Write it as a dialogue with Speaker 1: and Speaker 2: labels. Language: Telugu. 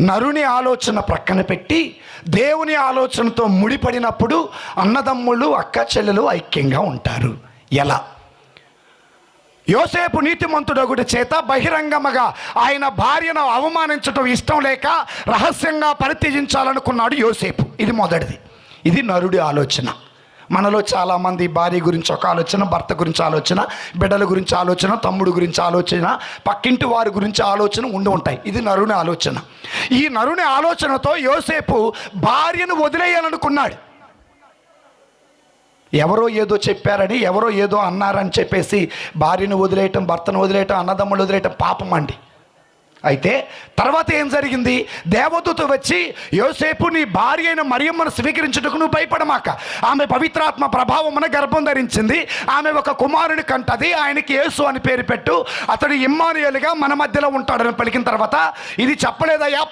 Speaker 1: నరుని ఆలోచన ప్రక్కన పెట్టి దేవుని ఆలోచనతో ముడిపడినప్పుడు అన్నదమ్ములు అక్క చెల్లెలు ఐక్యంగా ఉంటారు. ఎలా? యోసేపు నీతిమంతుడొకటి చేత బహిరంగముగా ఆయన భార్యను అవమానించటం ఇష్టం లేక రహస్యంగా పరిత్యజించాలనుకున్నాడు యోసేపు. ఇది మొదటిది. ఇది నరుడి ఆలోచన. మనలో చాలామంది భార్య గురించి ఒక ఆలోచన భర్త గురించి ఆలోచన బిడ్డల గురించి ఆలోచన తమ్ముడు గురించి ఆలోచన పక్కింటి వారి గురించి ఆలోచన ఉండి ఉంటాయి. ఇది నరుని ఆలోచన. ఈ నరుని ఆలోచనతో యోసేపు భార్యను వదిలేయాలనుకున్నాడు. ఎవరో ఏదో చెప్పారని ఎవరో ఏదో అన్నారని చెప్పేసి భార్యను వదిలేయటం భర్తను వదిలేయటం అన్నదమ్ములు వదిలేయటం పాపం అండి. అయితే తర్వాత ఏం జరిగింది? దేవదూత వచ్చి యోసేపు నీ భార్య అయిన మరియమ్మను స్వీకరించుటకు నువ్వు భయపడమాక. ఆమె పవిత్రాత్మ ప్రభావమున గర్భం ధరించింది. ఆమె ఒక కుమారుని కంటది. ఆయనకి యేసు అని పేరు పెట్టు. అతడు ఇమ్మానుయలుగా మన మధ్యలో ఉంటాడని పలికిన తర్వాత ఇది చెప్పలేదయ్యా